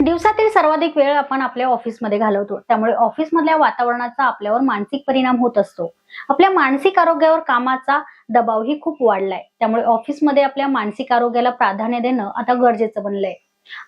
दिवसातील सर्वाधिक वेळ आपण आपल्या ऑफिसमध्ये घालवतो. त्यामुळे ऑफिसमधल्या वातावरणाचा आपल्यावर मानसिक परिणाम होत असतो. आपल्या मानसिक आरोग्यावर कामाचा दबावही खूप वाढलाय. त्यामुळे ऑफिसमध्ये आपल्या मानसिक आरोग्याला प्राधान्य देणं आता गरजेचं बनलंय.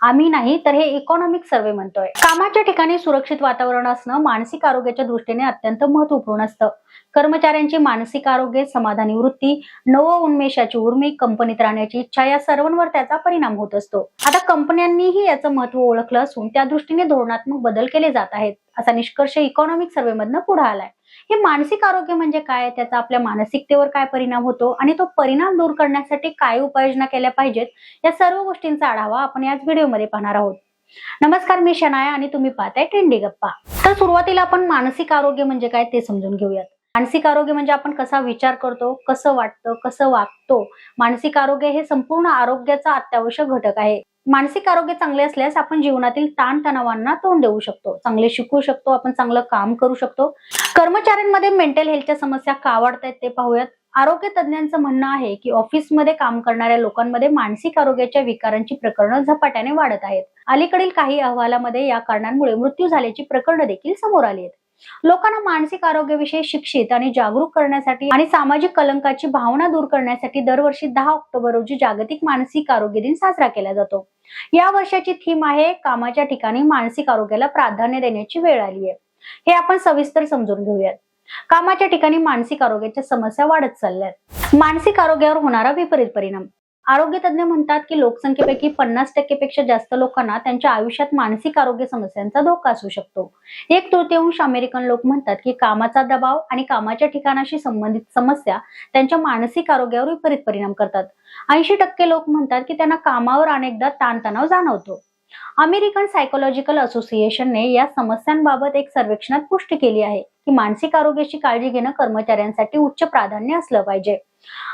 आम्ही नाही तर हे इकॉनॉमिक सर्वे म्हणतोय. कामाच्या ठिकाणी सुरक्षित वातावरण असणं मानसिक आरोग्याच्या दृष्टीने अत्यंत महत्त्वपूर्ण असतं. कर्मचाऱ्यांची मानसिक आरोग्य समाधानी वृत्ती नव उन्मेषाची उर्मी कंपनीत राहण्याची इच्छा या सर्वांवर त्याचा परिणाम होत असतो. आता कंपन्यांनीही याचं महत्त्व ओळखलं असून त्या दृष्टीने धोरणात्मक बदल केले जात आहेत असा निष्कर्ष इकॉनॉमिक सर्वे मधनं पुढे आलाय. हे मानसिक आरोग्य म्हणजे काय? त्याचा आपल्या मानसिकतेवर काय परिणाम होतो? आणि तो परिणाम दूर करण्यासाठी काय उपाययोजना केल्या पाहिजेत? या सर्व गोष्टींचा आढावा आपण याच व्हिडिओमध्ये पाहणार आहोत. नमस्कार मी शनाया आणि तुम्ही पाहताय ट्रेंडी गप्पा. तर सुरुवातीला आपण मानसिक आरोग्य म्हणजे काय ते समजून घेऊयात. मानसिक आरोग्य म्हणजे आपण कसा विचार करतो कसं वाटतं कसं वागतो? मानसिक आरोग्य हे संपूर्ण आरोग्याचा अत्यावश्यक घटक आहे. मानसिक आरोग्य चांगले असल्यास आपण जीवनातील ताणतणावांना तोंड देऊ शकतो. चांगले शिकू शकतो आपण चांगलं काम करू शकतो. कर्मचाऱ्यांमध्ये मेंटल हेल्थच्या समस्या का वाढतायत ते पाहूयात. आरोग्य तज्ञांचं म्हणणं आहे की ऑफिसमध्ये काम करणाऱ्या लोकांमध्ये मानसिक आरोग्याच्या विकारांची प्रकरणं झपाट्याने वाढत आहेत. अलीकडील काही अहवालामध्ये या कारणांमुळे मृत्यू झाल्याची प्रकरणं देखील समोर आली आहेत. लोकांना मानसिक आरोग्याविषयी शिक्षित आणि जागरूक करण्यासाठी आणि सामाजिक कलंकाची भावना दूर करण्यासाठी दरवर्षी दहा ऑक्टोबर रोजी जागतिक मानसिक आरोग्य दिन साजरा केला जातो. या वर्षाची थीम आहे कामाच्या ठिकाणी मानसिक आरोग्याला प्राधान्य देण्याची वेळ आली आहे. हे आपण सविस्तर समजून घेऊयात. कामाच्या ठिकाणी मानसिक आरोग्याच्या समस्या वाढत चालल्यात. मानसिक आरोग्यावर होणारा विपरीत परिणाम. आरोग्य तज्ज्ञ म्हणतात की लोकसंख्येपैकी पन्नास टक्केपेक्षा जास्त लोकांना त्यांच्या आयुष्यात मानसिक आरोग्य समस्यांचा धोका असू शकतो. एक तृतीयांश अमेरिकन लोक म्हणतात की कामाचा दबाव आणि कामाच्या ठिकाणाशी संबंधित समस्या त्यांच्या मानसिक आरोग्यावर विपरीत परिणाम करतात. ऐंशी टक्के लोक म्हणतात की त्यांना कामावर अनेकदा ताणतणाव जाणवतो. अमेरिकन सायकोलॉजिकल असोसिएशनने या समस्यांबाबत एक सर्वेक्षणात पुष्टी केली आहे की मानसिक आरोग्याची काळजी घेणं कर्मचाऱ्यांसाठी उच्च प्राधान्य असलं पाहिजे.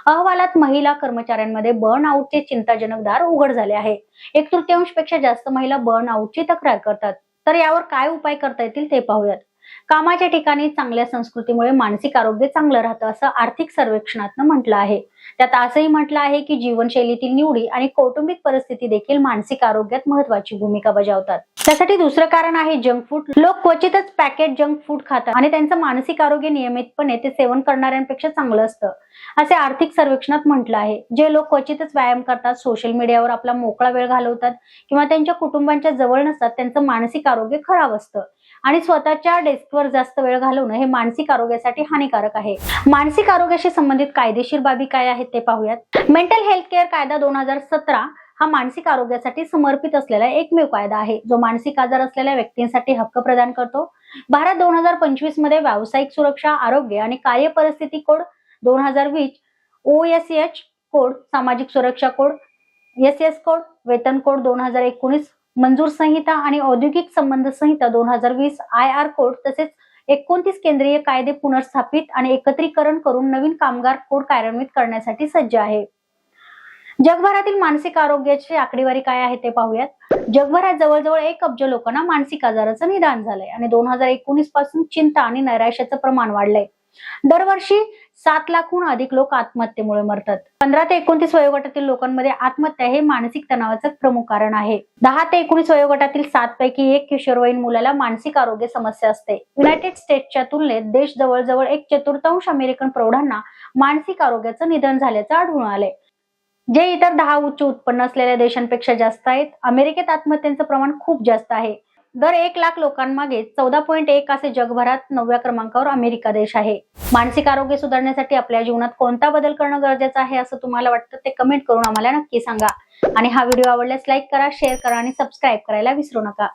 अहवालात महिला कर्मचाऱ्यांमध्ये बर्न आउटचे चिंताजनक दार उघड झाले आहे. एक तृतीयांशपेक्षा जास्त महिला बर्न आउटची तक्रार करतात. तर यावर काय उपाय करता येतील ते पाहूयात. कामाच्या ठिकाणी चांगल्या संस्कृतीमुळे मानसिक आरोग्य चांगलं राहतं असं आर्थिक सर्वेक्षणातनं म्हटलं आहे. त्यात असंही म्हटलं आहे की जीवनशैलीतील निवडी आणि कौटुंबिक परिस्थिती देखील मानसिक आरोग्यात महत्वाची भूमिका बजावतात. त्यासाठी दुसरं कारण आहे जंक फूड. लोक क्वचितच पॅकेट जंक फूड खातात आणि त्यांचं मानसिक आरोग्य नियमितपणे ते सेवन करणाऱ्यांपेक्षा चांगलं असतं असे आर्थिक सर्वेक्षणात म्हटलं आहे. जे लोक क्वचितच व्यायाम करतात सोशल मीडियावर आपला मोकळा वेळ घालवतात किंवा त्यांच्या कुटुंबांच्या जवळ नसतात त्यांचं मानसिक आरोग्य खराब असतं. आणि स्वतःच्या डेस्कवर जास्त वेळ घालवणं हे मानसिक आरोग्यासाठी हानिकारक आहे. मानसिक आरोग्याशी संबंधित कायदेशीर बाबी काय आहेत ते पाहूयात. मेंटल हेल्थ केअर कायदा दोन हजार सतरा हा मानसिक आरोग्यासाठी समर्पित असलेला एकमेव कायदा आहे. जो मानसिक आजार असलेल्या व्यक्तींसाठी हक्क प्रदान करतो. भारत दोन हजार पंचवीसमध्ये व्यावसायिक सुरक्षा आरोग्य आणि कार्य परिस्थिती कोड दोन हजार वीस ओ एस एच कोड सामाजिक सुरक्षा कोड एस एस कोड वेतन कोड दोन हजार एकोणीस मंजूर संहिता आणि औद्योगिक संबंध संहिता दोन हजार वीस आय आर कोड तसेच एकोणतीस केंद्रीय कायदे पुनर्स्थापित आणि एकत्रीकरण करून नवीन कामगार कोड कार्यान्वित करण्यासाठी सज्ज आहे. जगभरातील मानसिक आरोग्याची आकडेवारी काय आहे ते पाहूयात. जगभरात जवळजवळ एक अब्ज लोकांना मानसिक आजाराचं निदान झालंय आणि दोन हजार एकोणीसपासून चिंता आणि नैराश्याचं प्रमाण वाढलंय. दरवर्षी सात लाखहून अधिक लोक आत्महत्येमुळे मरतात. पंधरा ते एकोणतीस वयोगटातील लोकांमध्ये आत्महत्या हे मानसिक तणावाचं प्रमुख कारण आहे. दहा ते एकोणीस वयोगटातील सात पैकी एक किशोरवयीन मुलाला मानसिक आरोग्य समस्या असते. युनायटेड स्टेट्सच्या तुलनेत देश जवळजवळ एक चतुर्थांश अमेरिकन प्रौढांना मानसिक आरोग्याचं निधन झाल्याचं आढळून आलंय. जे इतर दहा उच्च उत्पन्न असलेल्या देशांपेक्षा जास्त आहेत अमेरिकेत आत्महत्यांचं प्रमाण खूप जास्त आहे. दर एक लाख लोकांमागे चौदा पॉईंट एक असे जगभरात नवव्या क्रमांकावर अमेरिका देश आहे. मानसिक आरोग्य सुधारण्यासाठी आपल्या जीवनात कोणता बदल करणं गरजेचं आहे असं तुम्हाला वाटतं ते कमेंट करून आम्हाला नक्की सांगा. आणि हा व्हिडिओ आवडल्यास लाईक करा शेअर करा आणि सबस्क्राईब करायला विसरू नका.